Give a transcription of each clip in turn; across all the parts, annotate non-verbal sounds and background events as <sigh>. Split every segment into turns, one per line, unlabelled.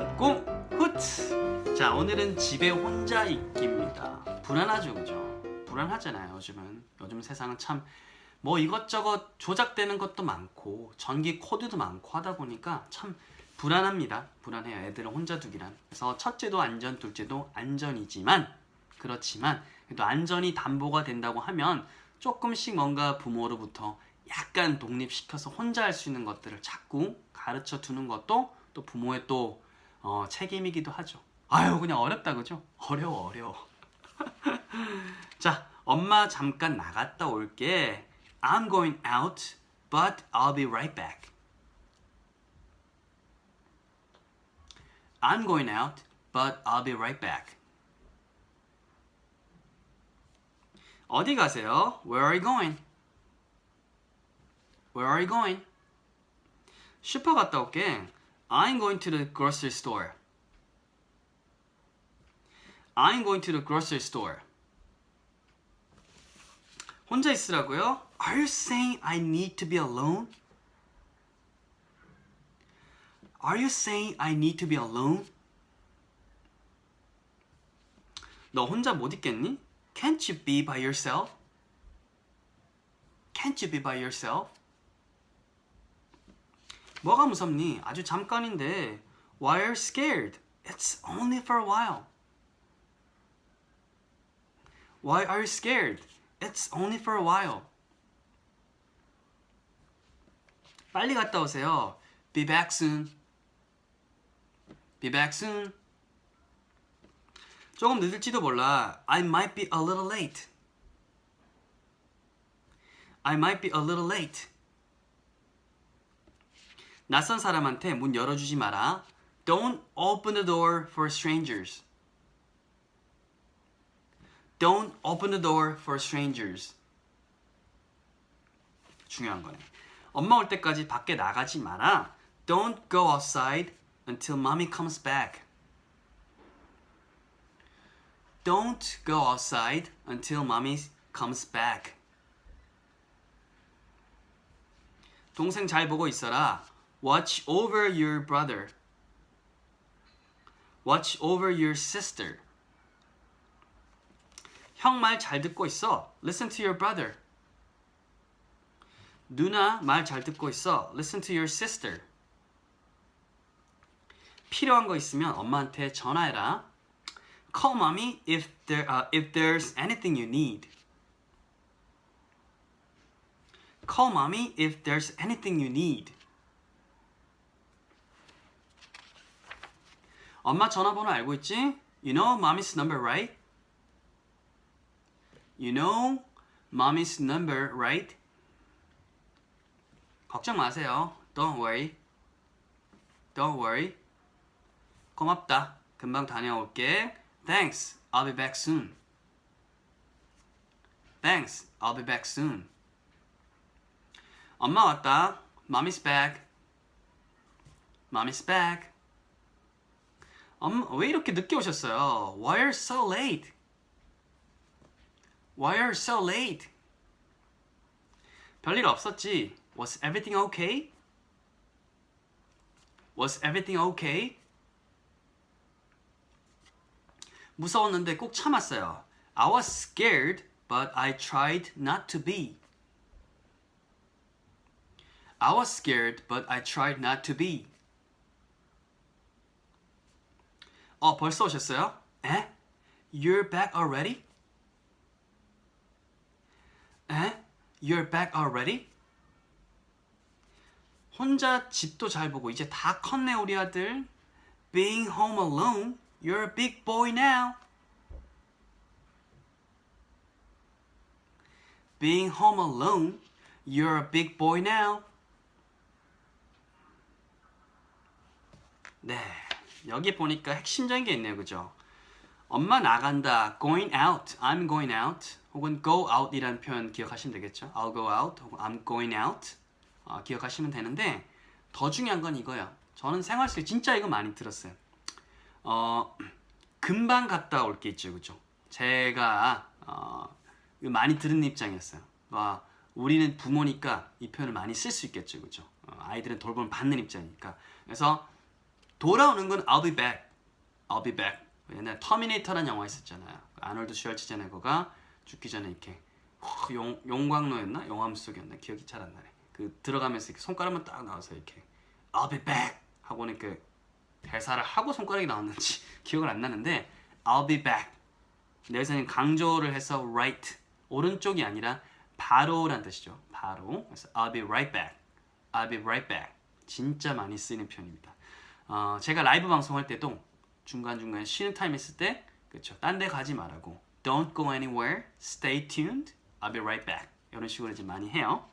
여러분 꽁 후트. 자 오늘은 집에 혼자 있기입니다. 불안하죠 그죠? 불안하잖아요 요즘은. 요즘 세상은 참 뭐 이것저것 조작되는 것도 많고 전기 코드도 많고 하다 보니까 참 불안합니다. 불안해요 애들을 혼자 두기란. 그래서 첫째도 안전 둘째도 안전이지만 그렇지만 그래도 안전이 담보가 된다고 하면 조금씩 뭔가 부모로부터 약간 독립시켜서 혼자 할 수 있는 것들을 자꾸 가르쳐 두는 것도 또 부모의 또 어, 책임이기도 하죠. 아유 그냥 어렵다 그죠? 어려워 어려워. 자 엄마 잠깐 나갔다 올게. I'm going out, but I'll be right back. I'm going out, but I'll be right back. 어디 가세요? Where are you going? Where are you going? 슈퍼 갔다 올게. I'm going to the grocery store. I'm going to the grocery store. 혼자 있으라고요? Are you saying I need to be alone? Are you saying I need to be alone? 너 혼자 못 있겠니? Can't you be by yourself? Can't you be by yourself? 뭐가 무섭니? 아주 잠깐인데. Why are you scared? It's only for a while. Why are you scared? It's only for a while. 빨리 갔다 오세요. Be back soon. Be back soon. 조금 늦을지도 몰라. I might be a little late. I might be a little late. 낯선 사람한테 문 열어주지 마라. Don't open the door for strangers. Don't open the door for strangers. 중요한 거네. 엄마 올 때까지 밖에 나가지 마라. Don't go outside until mommy comes back. Don't go outside until mommy comes back. 동생 잘 보고 있어라. Watch over your brother. Watch over your sister. 형 말 잘 듣고 있어. Listen to your brother. 누나 말 잘 듣고 있어. Listen to your sister. 필요한 거 있으면 엄마한테 전화해라. Call mommy if there uh, if there's anything you need. Call mommy if there's anything you need. 엄마 전화번호 알고 있지? You know mommy's number, right? You know mommy's number, right? 걱정 마세요. Don't worry. Don't worry. 고맙다. 금방 다녀올게. Thanks. I'll be back soon. Thanks. I'll be back soon. 엄마 왔다. Mommy's back. Mommy's back. 엄마 왜 이렇게 늦게 오셨어요? Why are you so late? Why are you so late? 별일 없었지? Was everything okay? Was everything okay? 무서웠는데 꼭 참았어요. I was scared, but I tried not to be. I was scared, but I tried not to be. 어, 벌써 오셨어요? 에? You're back already? 에? You're back already? 혼자 집도 잘 보고 이제 다 컸네 우리 아들. Being home alone, you're a big boy now. Being home alone, you're a big boy now. 네, 여기 보니까 핵심적인 게 있네요, 그죠? 엄마 나간다, going out, I'm going out, 혹은 go out이라는 표현 기억하시면 되겠죠? I'll go out, 혹은 I'm going out 어, 기억하시면 되는데 더 중요한 건 이거예요. 저는 생활 속에 진짜 이거 많이 들었어요. 어, 금방 갔다 올 게 있죠, 그죠? 제가 어, 많이 들은 입장이었어요. 와, 우리는 부모니까 이 표현을 많이 쓸 수 있겠죠, 그죠? 어, 아이들은 돌봄을 받는 입장이니까. 그래서 돌아오는 건 I'll be back. I'll be back. 옛날 터미네이터라는 영화 있었잖아요. 아놀드 슈왈츠제네거가 죽기 전에 이렇게 용, 용광로였나? 용암 속이었나? 기억이 잘 안 나네. 그 들어가면서 이렇게 손가락만 딱 나와서 이렇게 I'll be back 하고는 그 대사를 하고 손가락이 나왔는지 <laughs> 기억을 안 나는데 I'll be back. 여기서는 강조를 해서 right 오른쪽이 아니라 바로란 뜻이죠. 바로. 그래서 I'll be right back. I'll be right back. 진짜 많이 쓰이는 표현입니다. 어, 제가 라이브 방송할 때도 중간중간 쉬는 타임 있을 때 그렇죠. 딴 데 가지 말라고. Don't go anywhere. Stay tuned. I'll be right back. 이런 식으로 이제 많이 해요.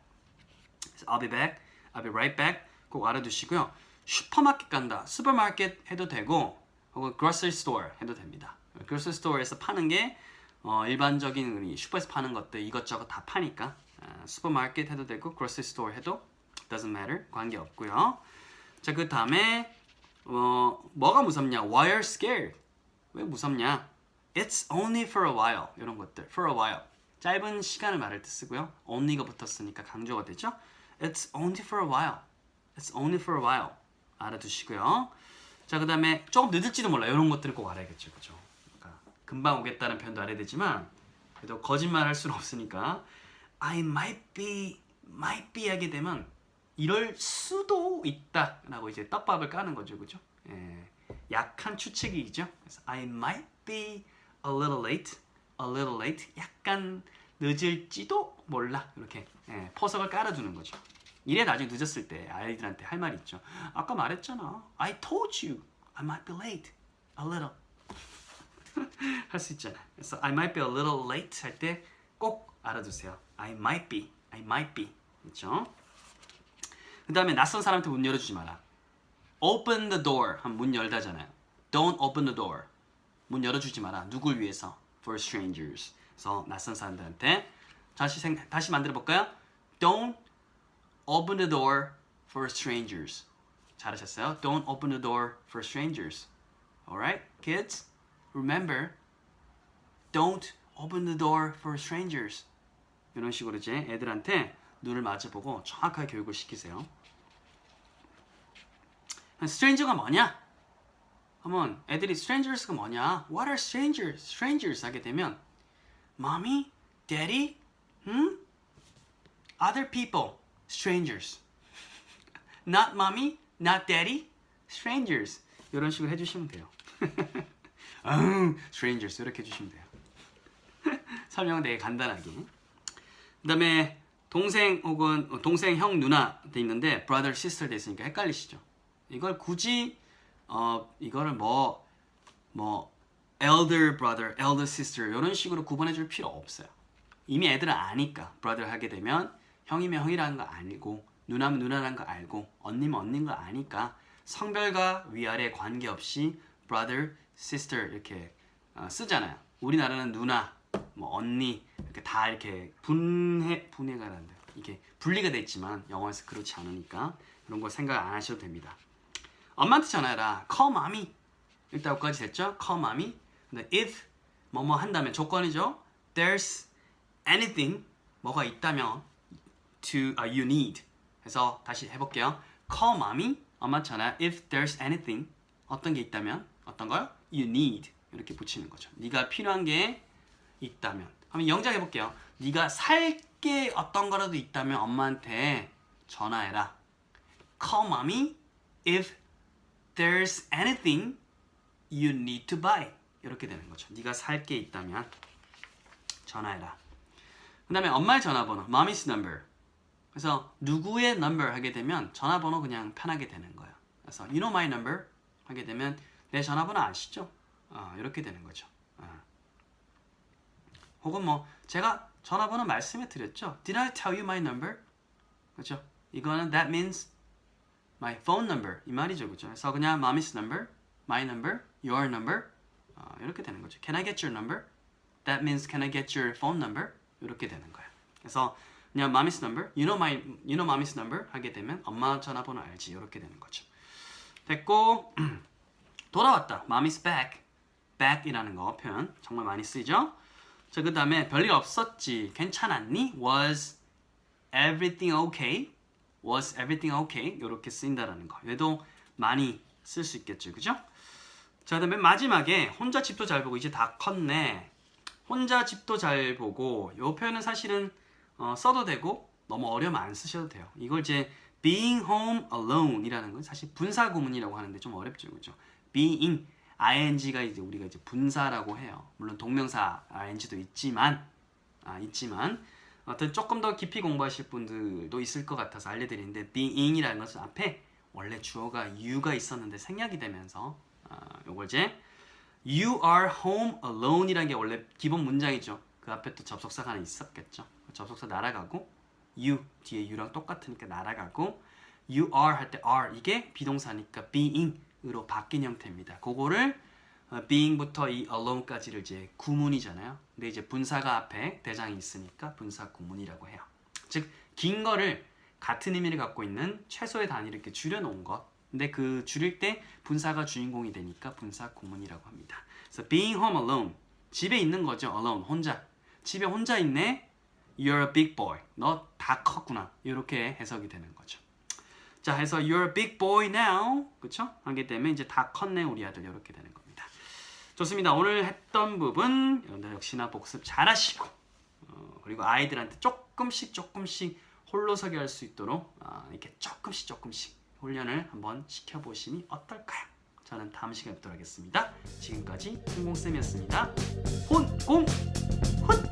I'll be back. I'll be right back. 꼭 알아두시고요. 슈퍼마켓 간다. 슈퍼마켓 해도 되고 혹은 grocery store 해도 됩니다. grocery store에서 파는 게 어, 일반적인 우리 슈퍼에서 파는 것들 이것저것 다 파니까 어, 슈퍼마켓 해도 되고 grocery store 해도 doesn't matter 관계 없고요. 자 그 다음에 어, 뭐가 무섭냐? Why are scared? 왜 무섭냐? It's only for a while 이런 것들 for a while 짧은 시간을 말할 때 쓰고요. only가 붙었으니까 강조가 되죠. It's only for a while. It's only for a while 알아두시고요. 자 그 다음에 조금 늦을지도 몰라 이런 것들을 꼭 알아야겠죠, 그죠? 그러니까 금방 오겠다는 표현도 알아야 되지만 그래도 거짓말 할 수는 없으니까 I might be, might be 하게 되면 이럴 수도 있다라고 이제 떡밥을 까는 거죠, 그죠? 예, 약한 추측이죠. 그래서 I might be a little late, a little late, 약간 늦을지도 몰라 이렇게 예, 포석을 깔아두는 거죠. 이래 나중에 늦었을 때 아이들한테 할 말이 있죠. 아까 말했잖아. I told you I might be late, a little. <laughs> 할 수 있잖아. 그래서 I might be a little late 할 때 꼭 알아두세요. I might be, I might be, 그렇죠? 그 다음에 낯선 사람한테 문 열어주지 마라. Open the door 하면 문 열다잖아요. Don't open the door. 문 열어주지 마라. 누굴 위해서? For strangers. 그래서 낯선 사람들한테 다시 생 다시 만들어 볼까요? Don't open the door for strangers. 잘하셨어요. Don't open the door for strangers. Alright, kids? Remember, don't open the door for strangers. 이런 식으로 이제 애들한테 눈을 마주보고 정확하게 교육을 시키세요. stranger가 뭐냐? 하면 애들이 strangers가 뭐냐? What are strangers? strangers 하게 되면 mommy, daddy, hmm? other people, strangers. not mommy, not daddy, strangers. 이런 식으로 해주시면 돼요. 음, strangers 이렇게 해주시면 돼요. 설명 되게 간단하게. 그 다음에 동생 혹은 어, 동생 형 누나 돼 있는데 brother sister 돼 있으니까 헷갈리시죠. 이걸 굳이 어 이거를 뭐뭐 elder brother, elder sister 이런 식으로 구분해 줄 필요 없어요. 이미 애들은 아니까 brother 하게 되면 형이면 형이라는 거 알고 누나면 누나라는 거 알고 언니면 언니인 거 아니까 성별과 위아래 관계없이 brother, sister 이렇게 어, 쓰잖아요. 우리나라는 누나, 뭐 언니 이렇게 다 이렇게 분해 분해가 난다. 이게 분리가 돼 있지만 영어에서 그렇지 않으니까 이런 걸 생각 안 하셔도 됩니다. 엄마한테 전화해라. call mommy. 일단 여기까지 됐죠? call mommy. 근데 if 뭐뭐 한다면 조건이죠. there's anything 뭐가 있다면 to uh, you need. 그래서 다시 해볼게요. call mommy. 엄마 전화. if there's anything 어떤 게 있다면 어떤 걸 you need 이렇게 붙이는 거죠. 네가 필요한 게 있다면. 한번 영작 해 볼게요. 네가 살 게 어떤 거라도 있다면 엄마한테 전화해라. Call mommy if there's anything you need to buy. 이렇게 되는 거죠. 네가 살 게 있다면 전화해라. 그 다음에 엄마의 전화번호, mommy's number. 그래서 누구의 number 하게 되면 전화번호 그냥 편하게 되는 거예요. 그래서 you know my number 하게 되면 내 전화번호 아시죠? 어, 이렇게 되는 거죠. 어. 혹은 뭐 제가 전화번호 말씀해 드렸죠. Did I tell you my number? 그렇죠? 이거는 that means my phone number 이 말이죠, 그렇죠? 그래서 그냥 mommy's number, my number, your number 어, 이렇게 되는 거죠. Can I get your number? That means can I get your phone number? 이렇게 되는 거예요. 그래서 그냥 mommy's number, you know my, you know mommy's number 하게 되면 엄마 전화번호 알지 이렇게 되는 거죠. 됐고 돌아왔다. Mommy's back. back이라는 거 표현 정말 많이 쓰이죠. 자, 그 다음에 별일 없었지. 괜찮았니? Was everything okay? Was everything okay? 이렇게 쓰인다라는 거. 얘도 많이 쓸 수 있겠죠, 그죠? 자, 그 다음에 마지막에 혼자 집도 잘 보고 이제 다 컸네. 혼자 집도 잘 보고 요 표현은 사실은 어, 써도 되고 너무 어려우면 안 쓰셔도 돼요. 이걸 이제 being home alone이라는 건 사실 분사 구문이라고 하는데 좀 어렵죠, 그죠? being ing가 이제 우리가 이제 분사라고 해요. 물론 동명사 ing도 있지만 아, 있지만 어떤 조금 더 깊이 공부하실 분들도 있을 것 같아서 알려드리는데 being이라는 것은 앞에 원래 주어가 you가 있었는데 생략이 되면서 아, 요걸 이제 You are home alone이라는 게 원래 기본 문장이죠. 그 앞에 또 접속사가 하나 있었겠죠. 접속사 날아가고 you 뒤에 you랑 똑같으니까 날아가고 you are 할 때 are 이게 비동사니까 being 으로 바뀐 형태입니다. 그거를 어, being부터 이 alone까지를 이제 구문이잖아요. 근데 이제 분사가 앞에 대장이 있으니까 분사 구문이라고 해요. 즉 긴 거를 같은 의미를 갖고 있는 최소의 단위를 이렇게 줄여놓은 것. 근데 그 줄일 때 분사가 주인공이 되니까 분사 구문이라고 합니다. 그래서 being home alone 집에 있는 거죠. alone 혼자 집에 혼자 있네. You're a big boy. 너 다 컸구나. 이렇게 해석이 되는 거죠. 자, 해서 you're a big boy now. 그쵸? 하게 되면 이제 다 컸네 우리 아들 이렇게 되는 겁니다. 좋습니다. 오늘 했던 부분 여러분들 역시나 복습 잘하시고 어, 그리고 아이들한테 조금씩 조금씩 홀로서기 할수 있도록 아, 이렇게 조금씩 조금씩 훈련을 한번 시켜보시니 어떨까요? 저는 다음 시간에 뵙도록 하겠습니다. 지금까지 홍공쌤이었습니다. 혼공 혼!